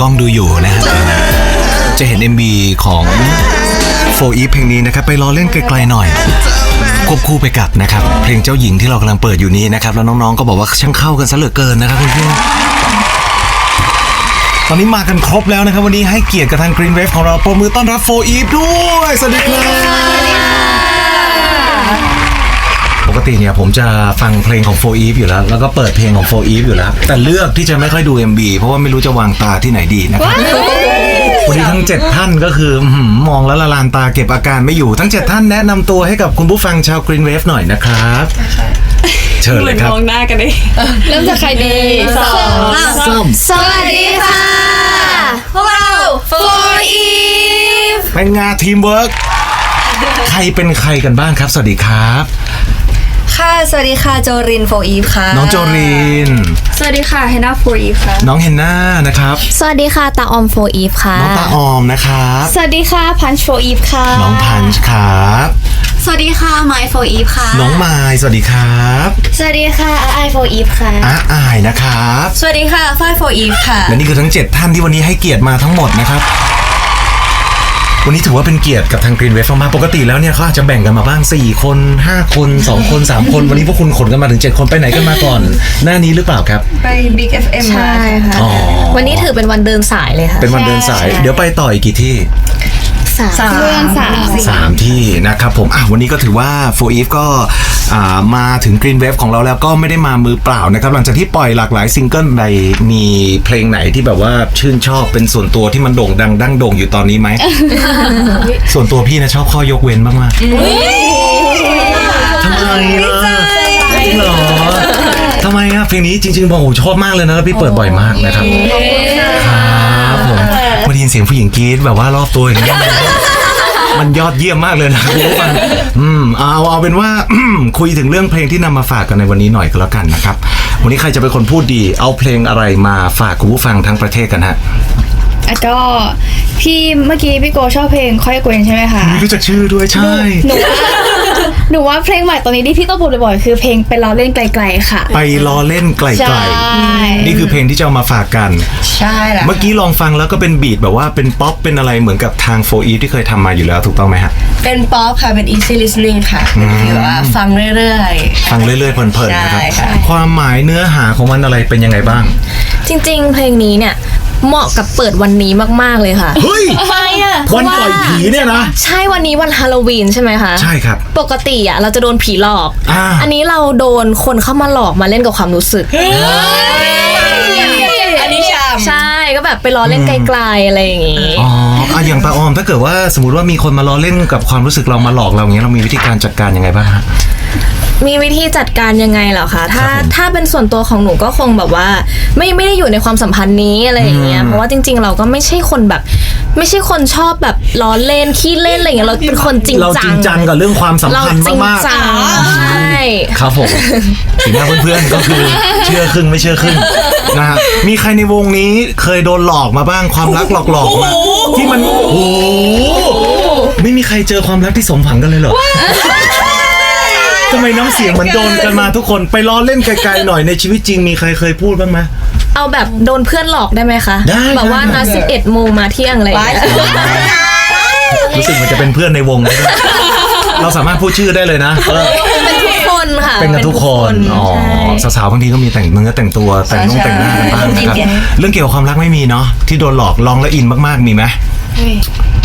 กล้องดูอยู่นะฮะจะเห็น MB ของโฟอีเพลงนี้นะครับ ไปรอเล่นไกลๆหน่อย ควบคู่ไปกับนะครับ เพลงเจ้าหญิงที่เรากำลังเปิดอยู่นี้นะครับ แล้วน้องๆก็บอกว่าช่างเข้ากันซะเหลือเกินนะครับคุณพี่ตอนนี้มากันครบแล้วนะครับ วันนี้ให้เกียรติกับทาง Green Wave ของเราปรบมือต้อนรับโฟอีฟด้วย สวัสดีครับ ติเนี่ยผมจะฟังเพลงของโฟอีฟอยู่แล้ว แล้วก็เปิดเพลงของโฟอีฟอยู่แล้ว แต่เลือกที่จะไม่ค่อยดู MB เพราะว่าไม่รู้จะวางตาที่ไหนดีนะครับวันนี้ทั้ง 7 ท่านก็คืออื้อหือมองแล้วละลานตาเก็บอาการไม่อยู่ทั้ง 7 ท่านแนะนำตัวให้กับคุณผู้ฟังชาว Green Wave หน่อยนะครับ เชิญเหเลมือยนครับมองหน้ากันเลยเริ่มจากใครดีสองส้มสวัสดีค่ะ พวกเรา For Eve เป็นงานทีมเวิร์กใครเป็นใครกันบ้างครับ สวัสดีครับ ค่ะ สวัสดีค่ะ โจริน For Eve ค่ะ น้องโจริน สวัสดีค่ะเฮน่าฟูอีค่ะ น้องเฮนน่านะครับ สวัสดีค่ะ ตาออมโฟอีฟค่ะ น้องตาออมนะครับ สวัสดีค่ะ พันช์โฟอีฟค่ะ น้องพันช์ครับ สวัสดีค่ะ My For Eve ค่ะ น้องไมายสวัสดีครับสวัสดีค่ะไอโฟอีฟค่ะ อาอายนะครับ สวัสดีค่ะฝ้าย For Eve ค่ะ และนี่คือทั้ง 7 ท่านที่วันนี้ให้เกียรติมาทั้งหมดนะครับ วันนี้ถือว่าเป็นเกียรติกับทาง Green Wave มากๆปกติแล้วเนี่ยเขาอาจจะแบ่งกันมาบ้าง 4 คน 5 คน 2 คน 3 คน วันนี้พวกคุณขนกันมาถึง 7 คนไปไหนกันมาก่อน หน้านี้หรือเปล่าครับ ไป Big FM มาใช่ค่ะ อ๋อวันนี้ถือเป็นวันเดินสายเลยค่ะ เป็นวันเดินสาย เดี๋ยวไปต่ออีกกี่ที่ สามสามเดือนสามสามที่นะครับผมอะวันนี้ก็ถือว่า for Eve ก็อ่ามาถึง Green Wave ของเราแล้วก็ไม่ได้มามือเปล่านะครับ หลังจากที่ปล่อยหลากหลายซิงเกิลในมีเพลงไหนที่แบบว่าชื่นชอบเป็นส่วนตัวที่มันโด่งดังดั้งโด่งอยู่ตอนนี้ไหม ส่วนตัวพี่นะชอบข้อยกเว้นมากๆทำไมล่ะจริงเหรอทำไมอะเพลงนี้จริงๆบอกโอ้ชอบมากเลยนะแล้วพี่เปิดบ่อยมากนะครับครับผม พอได้ยินเสียงผู้หญิงกรี๊ดแบบว่ารอบตัวอย่างนี้ยมันยอดเยี่ยมมากเลยนะคุณผู้ฟังอืมเอาเอาเป็นว่า คุยถึงเรื่องเพลงที่นำมาฝากกันในวันนี้หน่อยก็แล้วกันนะครับ วันนี้ใครจะเป็นคนพูดดี เอาเพลงอะไรมาฝากคุณผู้ฟังทั้งประเทศกันฮะ อะก็พี่เมื่อกี้พี่โกชอบเพลงค่อยเกวนใช่ไหมคะรู้จักชื่อด้วยใช่ หนูว่าหนูว่าเพลงใหม่ตอนนี้ที่พี่ต้องพูดบ่อยๆคือเพลงไปล้อเล่นไกล ๆ ค่ะ ไปล้อเล่นไกลใช่ๆ นี่คือเพลงที่จะเอามาฝากกัน ใช่แล้วเมื่อกี้ลองฟังแล้วก็เป็นบีทแบบว่าเป็นป๊อปเป็นอะไรเหมือนกับทางโฟอีที่เคยทำมาอยู่แล้วถูกต้องไหมฮะ เป็นป๊อปค่ะเป็น easy listening ค่ะเป็นฟีลว่าฟังเรื่อย ฟังเรื่อยๆเพลินๆนะครับ ใช่ค่ะ ความหมายเนื้อหาของมันอะไรเป็นยังไงบ้าง จริงๆ เพลงนี้เนี่ย เหมาะกับเปิดวันนี้มากๆเลยค่ะ เฮ้ยทำไมอะวันปล่อยผีเนี่ยนะ ใช่วันนี้วันฮาโลวีนใช่ไหมคะใช่ครับ ปกติอะเราจะโดนผีหลอกอ่าอันนี้เราโดนคนเข้ามาหลอกมาเล่นกับความรู้สึกๆอันนี้ชาม ใช่ ก็แบบไปล้อเล่นไกลๆอะไรอย่างงี้ อ๋ออะอย่างตาออมถ้าเกิดว่าสมมติว่ามีคนมาล้อเล่นกับความรู้สึกเรามาหลอกเราอย่างเงี้ยเรามีวิธีการจัดการยังไงบ้างฮะ มีวิธีจัดการยังไงเหรอคะ ถ้าครับผมถ้าเป็นส่วนตัวของหนูก็คงแบบว่า ไม่ไม่ได้อยู่ในความสัมพันธ์นี้อะไรอย่างเงี้ยอืมเพราะว่าจริง ๆ เราก็ไม่ใช่คนแบบ ไม่ใช่คนชอบแบบล้อเล่นขี้เล่นอะไรอย่างเงี้ย เราเป็นคนจริงเราจัจริงงจังกับเรื่องความสัมเราพันธ์จริงมากจังใช่ ๆครับผมสีหน้าเพื่อนๆก็คือเชื่อครึ่งไม่เชื่อครึ่ง นะฮะมีใครในวงนี้เคยโดนหลอกมาบ้างความรักหลอกๆมาที่มันโอ้โหไม่มีใครเจอความรักที่สมหวังกันเลยเหรอทำไมน้ำเสียงเหมือนโดนกันมาทุกคนไปล้อเล่นไกลๆหน่อยในชีวิตจริงมีใครเคยพูดบ้างไหมเอาแบบโดนเพื่อนหลอกได้ไหมคะได้แบบว่าได้นัดสิบเอ็ดโมงมาเที่ยงอะไรอย่างเงี้ยรู้สึกมันจะเป็นเพื่อนในวงด้วยเราสามารถพูดชื่อได้เลยนะ เออเป็นทุกคนค่ะเป็นกันทุกคนอ๋อใช่สาวๆบางทีก็มีแต่งเนื้อแต่งตัวแต่งนุ่งแต่งหน้ากันบ้างนะครับเรื่องเกี่ยวกับความรักไม่มีเนาะที่โดนหลอกลองแล้วอินมากๆมีไหม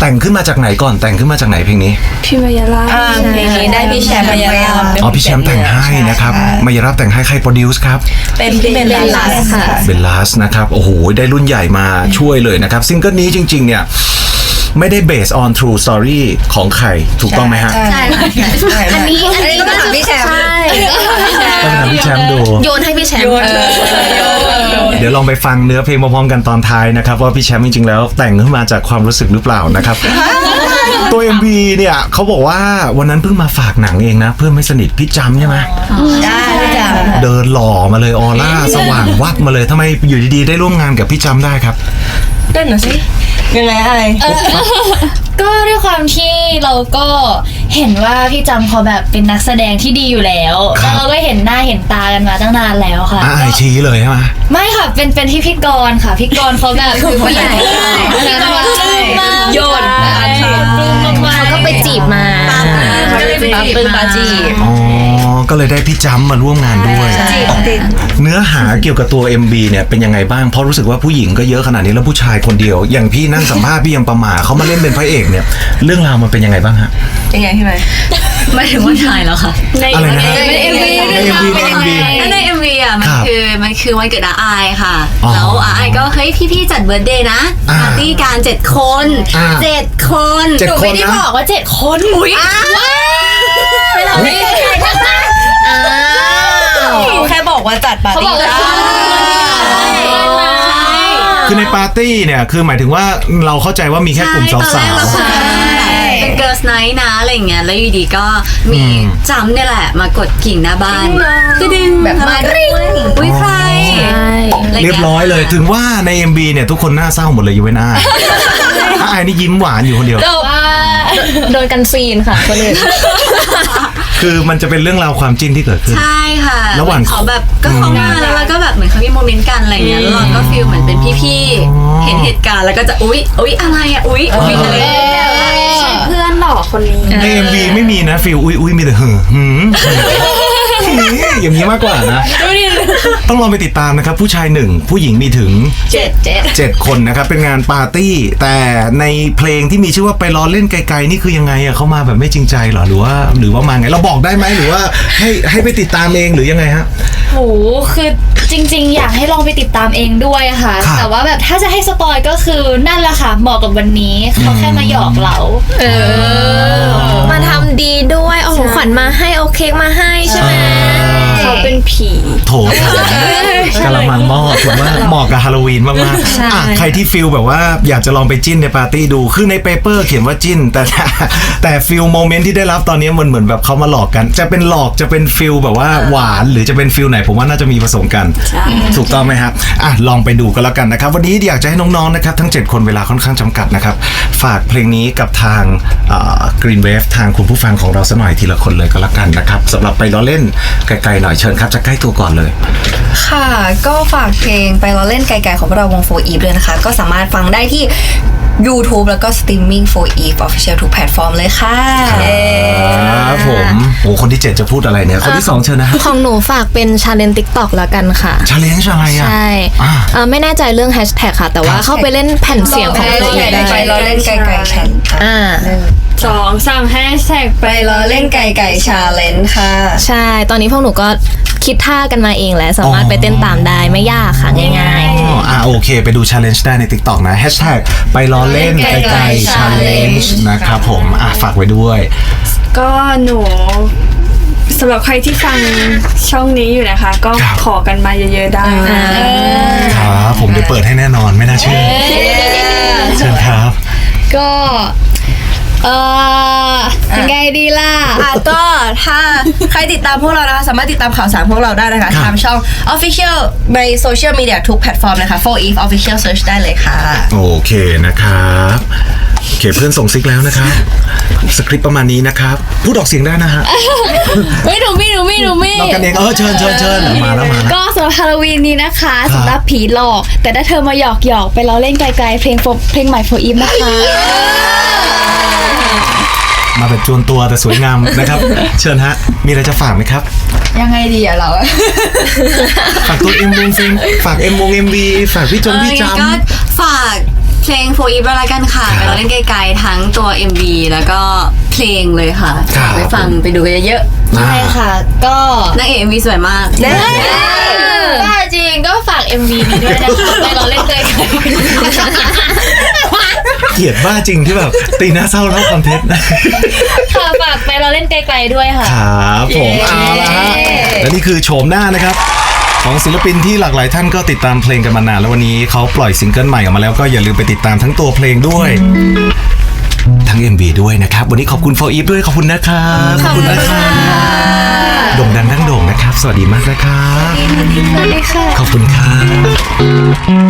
แต่งขึ้นมาจากไหนก่อนแต่งขึ้นมาจากไหนเพลงนี้พี่มายาลาอ่าเพลงนี้ได้พี่แชมป์มายาลาอ๋อพี่แชมป์แต่งให้นะครับมายารับแต่งให้ใครโปรดิวส์ครับเป็นพี่เป็นลาสค่ะเบลลัสนะครับโอ้โหได้รุ่นใหญ่มาช่วยเลยนะครับซิงเกิลนี้จริง ๆ เนี่ยไม่ได้ based on true story ของใครถูกต้องไหมฮะใช่ค่ะอันนี้อันนี้ก็ถามพี่แชมป์ ใช่ต้องถามพี่แชมป์ดู โยนให้พี่แชมป์เดี๋ยวลองไปฟังเนื้อเพลงพร้อมๆกันตอนท้ายนะครับ ว่าพี่แชมป์จริงๆแล้วแต่งขึ้นมาจากความรู้สึกหรือเปล่านะครับ ตัว MV เนี่ยเขาบอกว่าวันนั้นเพิ่งมาฝากหนังเองนะ เพื่อนไม่สนิทพี่จำใช่ไหมได้พี่แชมป์เดินหล่อมาเลยออร่าสว่างวับมาเลยทำไมอยู่ดีๆได้ร่วมงานกับพี่จำได้ครับ เต้นหน่อยสิ ยังไงไอก็ด้วยความที่เราก็เห็นว่าพี่จำเขาแบบเป็นนักแสดงที่ดีอยู่แล้วครัแล้บวเราก็เห็นหน้าเห็นตากันมาตั้งนานแล้วค่ะ อ่าไอชี้เลยใช่ไหมไม่ค่ะ เป็นเป็นที่พี่กรณ์ค่ะพี่กรณ์เขาแบบคือผู้ใหญ่โยนมากเขาก็ไปจีบมาก็เลยเป็นปึ้งปาจีบอ๋อ ก็เลยได้พี่จำมาร่วมงานด้วย เนื้อหาเกี่ยวกับตัว MB เนี่ยเป็นยังไงบ้างเพราะรู้สึกว่าผู้หญิงก็เยอะขนาดนี้แล้วผู้ชายคนเดียว อย่างพี่นั่งสัมภาษณ์พี่ยังประหมาเขามาเล่นเป็นพระเอกเนี่ย เรื่องราวมันเป็นยังไงบ้างฮะ ยังไงพี่ไหมหมายถึงว่าถ่ายแล้วค่ะ ในอะไรนะในเป็นเอ็มวีใน MV ใน MV แล้วใน MV อะมันครับคือมันคือวันเกิดอาอายค่ะ อ๋อแล้วอาอายก็เฮ้ยพี่ๆจัดเบิร์ดเดย์นะอ่าปาร์ตี้การเจ็ดคนอ่า เจ็ดคน เจ็ดหนูคนไม่ได้นะ บอกว่าเจ็ดคนอุ้ย แค่บอกว่าจัดปาร์ตี้คือในปาร์ตี้เนี่ยคือหมายถึงว่าเราเข้าใจว่ามีแค่กลุ่มสาวใช่ตอนแรกเราๆใช่ เป็นเกิร์ลไนท์นะอะไรอย่างเงี้ยแล้วอยู่ดีก็มีอืมจำเนี่ยแหละมากดกิ่งหน้าบ้านตึดึงแบบมาริงอุ้ยใครใช่ะไางเรีงี้ยบร้อยเลยถึงว่าใน MB เนี่ยทุกคนหน้าเศร้าหมดเลยยูเวนอ้ายอ้ายนี่ยิ้มหวานอยู่คนเดียวว่าโดนกันซีนค่ะคนอื่น คือมันจะเป็นเรื่องราวความจิ้นที่เกิดขึ้น ใช่ค่ะระหว่างเขาแบบก็เขามาแล้วเราก็แบบเหมือนเขามีโมเมนต์กันอะไรเงี้ยแล้วเราก็ฟีลเหมือนเป็นพี่อ๋อๆเห็นเหตุการณ์แล้วก็จะอุ๊ยอุ๊ยอะไรอะอุ๊ยอุ๊ยอะไรอย่างเงี้ยเพื่อนหล่อคนนี้ใน MV ไม่มีนะฟิลอุ้ยอุ้ยมีแต่หือหืมอย่างนี้มากกว่านะ ต้องลองไปติดตามนะครับ ผู้ชายหนึ่งผู้หญิงมีถึง เจ็ดเจ็ดเจ็ดคนนะครับ เป็นงานปาร์ตี้ แต่ในเพลงที่มีชื่อว่าไปรอเล่นไกลๆนี่คือยังไงอะเขามาแบบไม่จริงใจเหรอหรือว่าหรือว่ามาไงเราบอกได้ไหมหรือว่าให้ให้ไปติดตามเองหรือยังไงฮะ โหคือจริง ๆ อยากให้ลองไปติดตามเองด้วยค่ะ ครับ แต่ว่าแบบถ้าจะให้สปอยก็คือนั่นแหละค่ะเหมาะกับวันนี้เขาแค่มาหยอกเรา เออ มาทำดีด้วยเอาของขวัญมาให้เอาเค้กมาให้ใช่ไหม เขาเป็นผี โถกะละมังหม้อถือว่าเหมาะกับฮาโลวีนมากๆใช่อะใครที่ฟิลแบบว่าอยากจะลองไปจิ้นในปาร์ตี้ดู คือในเปเปอร์เขียนว่าจิ้น แต่แต่แต่ฟิลโมเมนต์ที่ได้รับตอนนี้มันเหมือนแบบเขามาหลอกกัน จะเป็นหลอกจะเป็นฟิลแบบว่าหวาน หรือจะเป็นฟิลไหนผมว่าน่าจะมีผสมกัน ถูกต้องไหมครับอะลองไปดูกันแล้วกันนะครับ วันนี้อยากจะให้น้องๆนะครับทั้ง 7 คนเวลาค่อนข้างจำกัดนะครับ ฝากเพลงนี้กับทางกรีนเวฟทางคุณผู้ฟังของเราสักหน่อยทีละคนเลยก็แล้วกันนะครับสำหรับไปล้อเล่นไกลๆหน่อยเชิญครับจะใกล้ตัวก่อนเลย ค่ะ ก็ฝากเพลงไปเราเล่นไกลๆของพวกเราวงโฟอีฟเลยนะคะ ก็สามารถฟังได้ที่ YouTube แล้วก็ Streaming for Eve Official ทุกแพลตฟอร์มเลยค่ะ ครับผมโอ้คนที่7จะพูดอะไรเนี่ย คนที่2เชิญนะของหนูฝากเป็นชาเลนติ๊กตอกแล้วกันค่ะ ชาเลนจ์อะไรอะ ใช่อ่าเอ่อไม่แน่ใจเรื่องแฮชแท็กค่ะ แต่ว่าเข้าไปเล่นแผ่นเสียงของตัวเองไปได้เราเล่นไกลๆฉันอ่า สองสามแฮชแท็กไปเราเล่นไกลๆชาเลนค่ะ ใช่ ตอนนี้พวกหนูก็คิดท่ากันมาเองแล้ว สามารถไปเต้นตามได้ไม่ยากค่ะ ง่ายอ๋ออ่าโอเค ไปดู challenge ได้ใน TikTok นะ hashtag ไปล้อเล่นไกลๆ challenge นะครับผมอะฝากไว้ด้วย ก็หนูสำหรับใครที่ฟังช่องนี้อยู่นะคะ ก็ครับ ขอกันมาเยอะๆได้นะ ครับผมเดี๋ยวเปิดให้แน่นอนไม่น่าเชื่อเชิญครับ ก็ เออยังไงดีล่ะ อะก็ถ้าใครติดตามพวกเรานะคะสามารถติดตามข่าวสารพวกเราได้นะคะครับทางช่อง Official ในโซเชียลมีเดียทุกแพลตฟอร์มนะคะ for Eve Official Search ได้เลยค่ะ โอเคนะครับโอเคเพื่อนส่งซิกแล้วนะครับ สคริปต์ประมาณนี้นะครับ พูดออกเสียงได้นะฮะเฮ้ยหนูมี่หนูมี่หนูมี่ เรากันเองเออเชิญเชิญเชิญมาแล้วมาแล้ว ก็สำหรับฮาโลวีนนี้นะคะครับสำหรับผีหลอก แต่ถ้าเธอมาหยอกหยอกๆไปเราเล่นไกลๆเพลงโฟเพลงใหม่โฟอีฟนะคะ มาแบบจวนตัวแต่สวยงามนะครับ เชิญฮะ มีอะไรจะฝากไหมครับ ยังไงดีอะเราฝากตัวเอ็มวงฟิล์มฝากเอ็มวงเอ็มวีฝากพี่จงพี่เออจงั้นก็ฝากเพลงโฟอีฟแล้วกันค่ะครับไปเราเล่นไกลๆทั้งตัว MV แล้วก็เพลงเลยค่ะ ครับ ไปฟังไปดูกันเยอะำอ่าใช่ค่ะ ก็ๆนางเอก MV สวยมากก็จริงก็ฝาก MV นี้ด้วยนะคะไปเราเล่นไกล เกลียดบ้าจริงที่แบบตีหน้าเศร้าเล่าคอนเทนต์ๆค่ะฝากไปเราเล่นไกลๆด้วยค่ะ ครับผมเอาละฮะและนี่คือโฉมหน้านะครับ ของศิลปินที่หลากหลายท่านก็ติดตามเพลงกันมานานแล้ววันนี้เขาปล่อยซิงเกิลใหม่ออกมาแล้วก็อย่าลืมไปติดตามทั้งตัวเพลงด้วย ทั้ง MV ด้วยนะครับ วันนี้ขอบคุณโฟอีฟด้วยขอบคุณนะครับขอบคุณนะครับโด่งดังดังโด่งนะครับ สวัสดีมากนะครับสวัสดีค่ะ ขอบคุณครับ